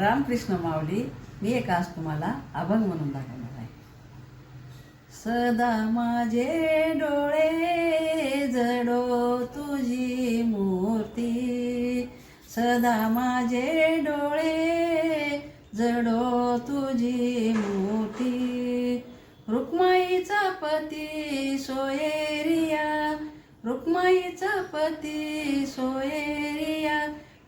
रामकृष्ण माऊली मी एक आज तुम्हाला अभंग म्हणून दाखवणार आहे. सदा माझे डोळे जडो तुझी मूर्ती. सदा माझे डोळे जडो तुझी मूर्ती. रुक्माईचा पती सोयेरिया रुक्माईचा पती सोये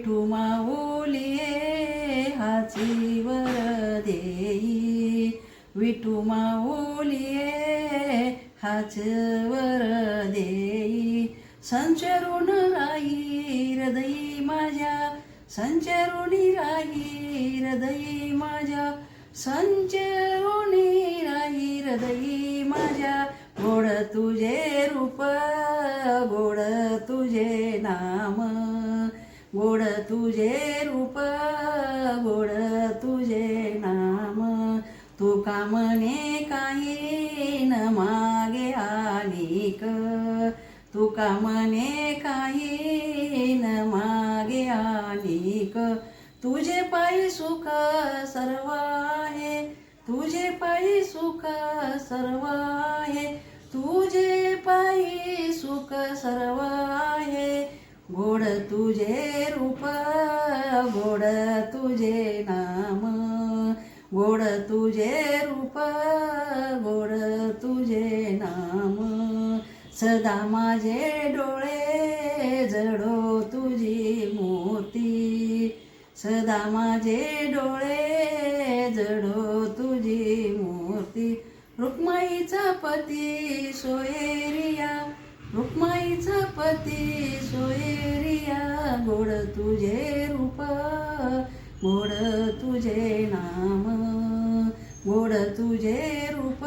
विठू माऊलिये हाची वर देई. विठू माऊलिये हाच वर देई. संचरून राही हृदयी माझ्या संचरुणी राही हृदयी माझ्या. संचरुणी राही हृदयी माझ्या गोड तुझे रूप गोड गोड तुझे रूप गोड तुझे नाम. तू कामने काही न मागे आलीक? तू कामने काही न मागे आलीक? तुझे पायी सुख सर्व आहे तुझे पायी सुख सर्व आहे. तुझे पायी सुख सर्व आहे गोड तुझे रूप गोड तुझे नाम गोड तुझे रूप गोड तुझे नाम. सदा माझे डोळे जडो तुझी मूर्ती सदा माझे डोळे जडो तुझी मूर्ती. रुक्माईचा पती सोयरिया रुक्माईचा पती सो तुझे नाम गोड तुझे रूप